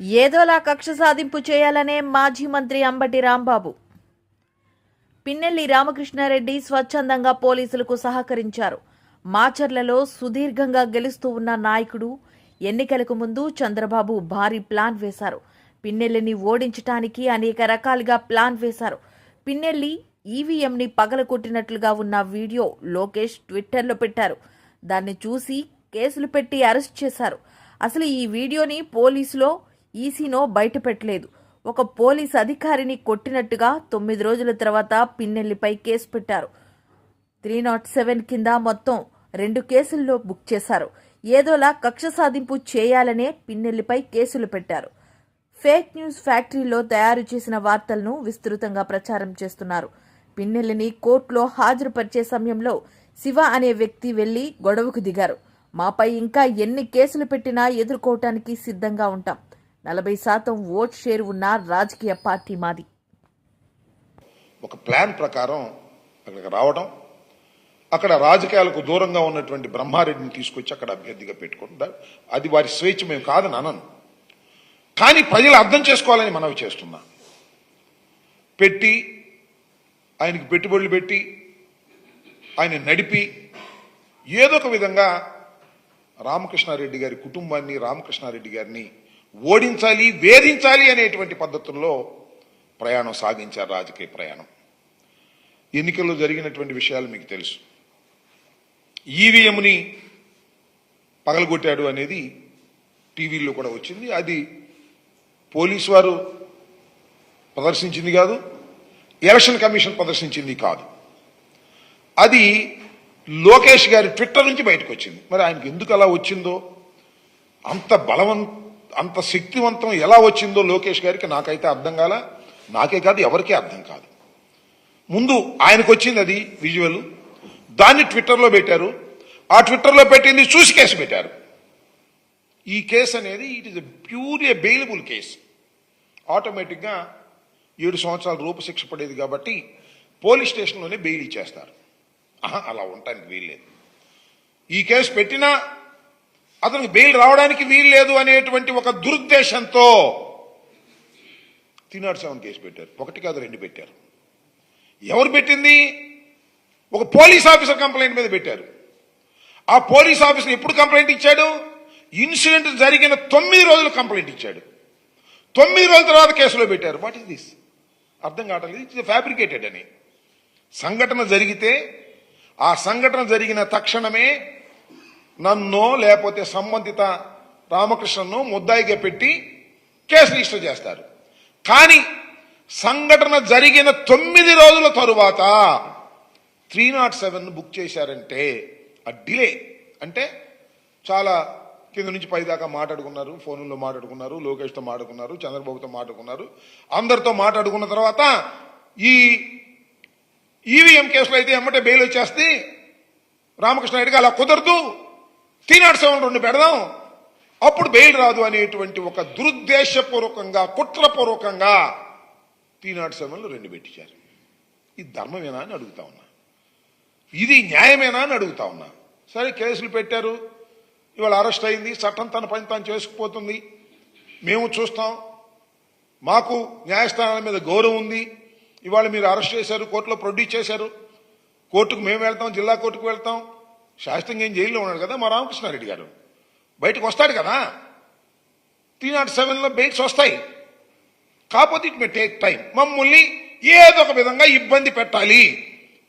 ఏదోలా కక్ష సాధింపు చేయాలనే మాజీ మంత్రి అంబటి రాంబాబు. పిన్నెల్లి రామకృష్ణారెడ్డి స్వచ్ఛందంగా పోలీసులకు సహకరించారు. మాచర్లలో సుదీర్ఘంగా గెలుస్తూ ఉన్న నాయకుడు ఎన్నికలకు ముందు చంద్రబాబు భారీ ప్లాన్ వేశారు. పిన్నెల్లిని ఓడించటానికి అనేక రకాలుగా ప్లాన్ వేశారు. పిన్నెల్లి ఈవీఎంని పగలకొట్టినట్లుగా ఉన్న వీడియో లోకేష్ ట్విట్టర్లో పెట్టారు. దాన్ని చూసి కేసులు పెట్టి అరెస్ట్ చేశారు. అసలు ఈ వీడియోని పోలీసులో ఈసీనో బయటపెట్టలేదు. ఒక పోలీస్ అధికారిని కొట్టినట్టుగా తొమ్మిది రోజుల తర్వాత పిన్నెల్లిపై కేసు పెట్టారు. త్రీ నాట్ సెవెన్ కింద మొత్తం రెండు కేసుల్లో బుక్ చేశారు. ఏదోలా కక్ష సాధింపు చేయాలనే పిన్నెల్లిపై కేసులు పెట్టారు. ఫేక్ న్యూస్ ఫ్యాక్టరీలో తయారు చేసిన వార్తలను విస్తృతంగా ప్రచారం చేస్తున్నారు. పిన్నెల్లిని కోర్టులో హాజరుపరిచే సమయంలో శివ అనే వ్యక్తి వెళ్ళి గొడవకు దిగారు. మాపై ఇంకా ఎన్ని కేసులు పెట్టినా ఎదుర్కోవటానికి సిద్ధంగా ఉంటాం. నలభై శాతం ఓట్ షేర్ ఉన్న రాజకీయ పార్టీ మాది. ఒక ప్లాన్ ప్రకారం అక్కడికి రావడం అక్కడ రాజకీయాలకు దూరంగా ఉన్నటువంటి బ్రహ్మారెడ్డిని తీసుకొచ్చి అక్కడ అభ్యర్థిగా పెట్టుకుంటారు అది వారి స్వేచ్ఛ మేము కాదని అనను. కానీ ప్రజలు అర్థం చేసుకోవాలని మనవి చేస్తున్నా. పెట్టి ఆయనకి పెట్టుబడులు పెట్టి ఆయన నడిపి ఏదో ఒక విధంగా రామకృష్ణారెడ్డి గారి కుటుంబాన్ని రామకృష్ణారెడ్డి గారిని ఓడించాలి వేధించాలి అనేటువంటి పద్ధతుల్లో ప్రయాణం సాగించారు రాజకీయ ప్రయాణం. ఎన్నికల్లో జరిగినటువంటి విషయాలు మీకు తెలుసు. ఈవీఎంని పగలగొట్టాడు అనేది టీవీల్లో కూడా వచ్చింది. అది పోలీసు వారు ప్రదర్శించింది కాదు ఎలక్షన్ కమిషన్ ప్రదర్శించింది కాదు. అది లోకేష్ గారి ట్విట్టర్ నుంచి బయటకు వచ్చింది మరి ఆయనకి ఎందుకు అలా వచ్చిందో? అంత బలవంత అంత శక్తివంతం ఎలా వచ్చిందో లోకేష్ గారికి నాకైతే అర్థం కాల నాకే కాదు ఎవరికీ అర్థం కాదు. ముందు ఆయనకు వచ్చింది అది విజువల్ దాన్ని ట్విట్టర్లో పెట్టారు. ఆ ట్విట్టర్లో పెట్టింది చూసి కేసు పెట్టారు. ఈ కేసు అనేది it is purely bailable case ఆటోమేటిక్గా ఏడు సంవత్సరాల రూపశిక్ష పడేది కాబట్టి పోలీస్ స్టేషన్లోనే బెయిల్ ఇచ్చేస్తారు. ఆహా, అలా ఉండటానికి వీల్లేదు. ఈ కేసు పెట్టినా అతనికి బెయిల్ రావడానికి వీల్లేదు అనేటువంటి ఒక దురుద్దేశంతో త్రీ సెవెన్ కేసు పెట్టారు. ఒకటి కాదు రెండు పెట్టారు. ఎవరు పెట్టింది? ఒక పోలీస్ ఆఫీసర్ కంప్లైంట్ మీద పెట్టారు. ఆ పోలీస్ ఆఫీసర్ ఎప్పుడు కంప్లైంట్ ఇచ్చాడు? ఇన్సిడెంట్ జరిగిన తొమ్మిది రోజులు కంప్లైంట్ ఇచ్చాడు. తొమ్మిది రోజుల తర్వాత కేసులో పెట్టారు. వాట్ ఈస్ దిస్ అర్థం కావట్లేదు. ఇట్స్ ఫ్యాబ్రికేటెడ్ అని. సంఘటన జరిగితే ఆ సంఘటన జరిగిన తక్షణమే నన్ను లేకపోతే సంబంధిత రామకృష్ణను ముద్దాయిగా పెట్టి కేసు రిజిస్టర్ చేస్తారు. కానీ సంఘటన జరిగిన తొమ్మిది రోజుల తరువాత త్రీ నాట్ సెవెన్ బుక్ చేశారంటే ఆ డిలే. అంటే చాలా కింద నుంచి పై దాకా మాట్లాడుకున్నారు ఫోన్లో మాట్లాడుకున్నారు లోకేష్తో మాట్లాడుకున్నారు చంద్రబాబుతో మాట్లాడుకున్నారు. అందరితో మాట్లాడుకున్న తర్వాత ఈ ఈవీఎం కేసులో అయితే ఎమ్మటే బెయిల్ వచ్చేస్తే రామకృష్ణ రెడ్డికి అలా కుదరదు. త్రీ నాట్ సెవెన్ రెండు పెడదాం. అప్పుడు బెయిల్ రాదు అనేటువంటి ఒక దురుద్దేశపూర్వకంగా కుట్రపూర్వకంగా త్రీ నాట్ సెవెన్లు రెండు పెట్టించారు. ఇది ధర్మమేనా అని అడుగుతా ఉన్నా. ఇది న్యాయమేనా అని అడుగుతా ఉన్నా. సరే కేసులు పెట్టారు. ఇవాళ అరెస్ట్ అయింది. చట్టం తన పని తాను చేసుకుపోతుంది. మేము చూస్తాం. మాకు న్యాయస్థానాల మీద గౌరవం ఉంది. ఇవాళ మీరు అరెస్ట్ చేశారు కోర్టులో ప్రొడ్యూస్ చేశారు. కోర్టుకు మేము వెళ్తాం జిల్లా కోర్టుకు వెళ్తాం. శాస్త్రంగా ఏం జైల్లో ఉన్నాడు కదా మా రామకృష్ణారెడ్డి గారు. బయటకు వస్తాడు కదా. త్రీ నాట్ సెవెన్లో బెయిట్స్ వస్తాయి. కాకపోతే ఇట్ మే టేక్ టైం. మమ్మల్ని ఏదో ఒక విధంగా ఇబ్బంది పెట్టాలి.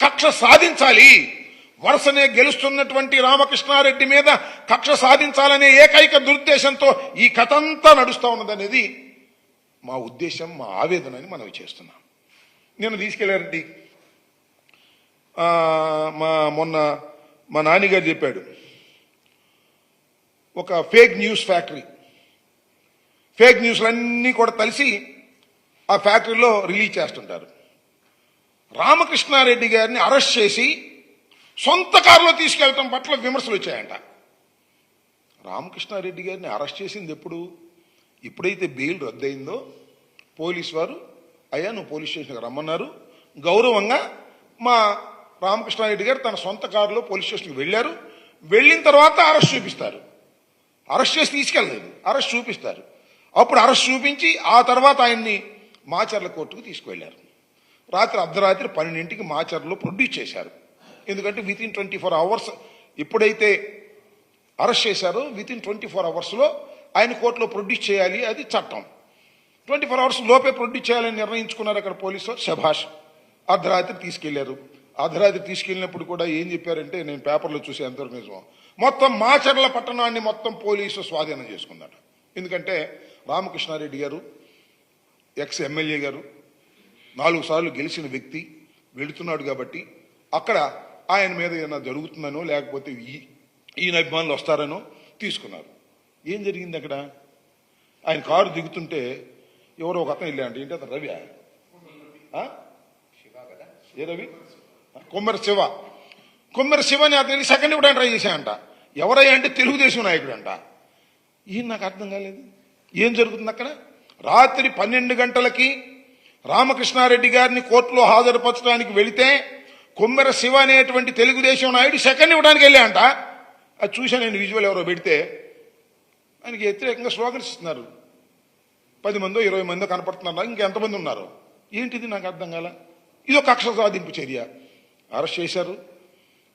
కక్ష సాధించాలి. వరుసనే గెలుస్తున్నటువంటి రామకృష్ణారెడ్డి మీద కక్ష సాధించాలనే ఏకైక దురుద్దేశంతో ఈ కథ అంతా నడుస్తూ ఉన్నదనేది మా ఉద్దేశం మా ఆవేదన అని మనం చేస్తున్నాం. నేను తీసుకెళ్ళారండి మా మొన్న మా నాన్నగారు చెప్పాడు ఒక ఫేక్ న్యూస్ ఫ్యాక్టరీ ఫేక్ న్యూస్లన్నీ కూడా కలిసి ఆ ఫ్యాక్టరీలో రిలీజ్ చేస్తుంటారు. రామకృష్ణారెడ్డి గారిని అరెస్ట్ చేసి సొంత కారులో తీసుకెళ్ళటం పట్ల విమర్శలు వచ్చాయంట. రామకృష్ణారెడ్డి గారిని అరెస్ట్ చేసింది ఎప్పుడు? ఎప్పుడైతే బెయిల్ రద్దయిందో పోలీస్ వారు అయ్యా నువ్వు పోలీస్ స్టేషన్కి రమ్మన్నారు. గౌరవంగా మా రామకృష్ణారెడ్డి గారు తన సొంత కారులో పోలీస్ స్టేషన్కి వెళ్ళారు. వెళ్ళిన తర్వాత అరెస్ట్ చూపిస్తారు. అరెస్ట్ చేసి తీసుకెళ్ళలేదు. అరెస్ట్ చూపిస్తారు. అప్పుడు అరెస్ట్ చూపించి ఆ తర్వాత ఆయన్ని మాచర్ల కోర్టుకు తీసుకువెళ్ళారు. రాత్రి అర్ధరాత్రి పన్నెండింటికి మాచర్లో ప్రొడ్యూస్ చేశారు. ఎందుకంటే within twenty four hours ఎప్పుడైతే అరెస్ట్ చేశారో విత్ ఇన్ ట్వంటీ ఫోర్ అవర్స్లో ఆయన కోర్టులో ప్రొడ్యూస్ చేయాలి అది చట్టం. ట్వంటీ ఫోర్ అవర్స్ లోపే ప్రొడ్యూస్ చేయాలని నిర్ణయించుకున్నారు అక్కడ పోలీసు శభాష్. అర్ధరాత్రి తీసుకెళ్ళారు. అర్ధరాత్రి తీసుకెళ్ళినప్పుడు కూడా ఏం చెప్పారంటే నేను పేపర్లో చూసి ఎంతవరకు నిజం. మొత్తం మాచర్ల పట్టణాన్ని మొత్తం పోలీసు స్వాధీనం చేసుకున్నారు ఎందుకంటే రామకృష్ణారెడ్డి గారు ఎక్స్ ఎమ్మెల్యే గారు నాలుగు సార్లు గెలిచిన వ్యక్తి వెళుతున్నాడు కాబట్టి అక్కడ ఆయన మీద ఏమైనా జరుగుతుందనో లేకపోతే ఈయన అభిమానులు వస్తారనో తీసుకున్నారు. ఏం జరిగింది అక్కడ? ఆయన కారు దిగుతుంటే ఎవరో ఒక అతను వెళ్ళాడు ఏంటి అతను రవి? ఏ రవి? కొమ్మర శివ. కొమ్మర శివని అతను సెకండ్ ఇవ్వడానికి ట్రై చేశాయంట ఎవరయ్యా అంటే తెలుగుదేశం నాయకుడు అంట ఈయన నాకు అర్థం కాలేదు. ఏం జరుగుతుంది అక్కడ? రాత్రి పన్నెండు గంటలకి రామకృష్ణారెడ్డి గారిని కోర్టులో హాజరుపరచడానికి వెళితే కొమ్మెర శివ అనేటువంటి తెలుగుదేశం నాయుడు సెకండ్ ఇవ్వడానికి వెళ్ళాయంట అది చూశాను నేను విజువల్ ఎవరో పెడితే. ఆయనకి వ్యతిరేకంగా స్లోగన్స్ ఇస్తున్నారు. పది మందో ఇరవై మందో కనపడుతున్నారు? ఇంకెంతమంది ఉన్నారు? ఏంటిది నాకు అర్థం కాల? ఇది ఒక కక్ష సాధింపు చర్య. అరెస్ట్ చేశారు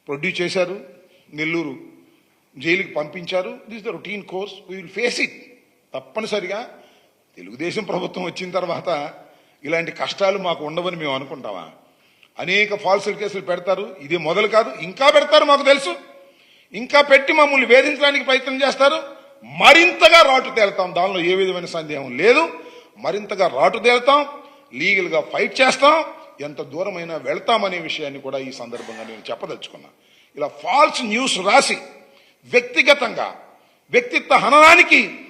ప్రొడ్యూస్ చేశారు నెల్లూరు జైలుకి పంపించారు. This the routine course we will face it తప్పనిసరిగా. తెలుగుదేశం ప్రభుత్వం వచ్చిన తర్వాత ఇలాంటి కష్టాలు మాకు ఉండవని మేము అనుకుంటామా? అనేక ఫాల్సుల కేసులు పెడతారు. ఇది మొదలు కాదు ఇంకా పెడతారు మాకు తెలుసు. ఇంకా పెట్టి మమ్మల్ని వేధించడానికి ప్రయత్నం చేస్తారు. మరింతగా రాటు తేలుతాం. దానిలో ఏ విధమైన సందేహం లేదు. మరింతగా రాటు తేలుతాం. లీగల్గా ఫైట్ చేస్తాం. ఎంత దూరమైనా వెళ్తామనే విషయాన్ని కూడా ఈ సందర్భంగా నేను చెప్పదలుచుకున్నా. ఇలా ఫాల్స్ న్యూస్ రాసి వ్యక్తిగతంగా వ్యక్తిత్వ హననానికి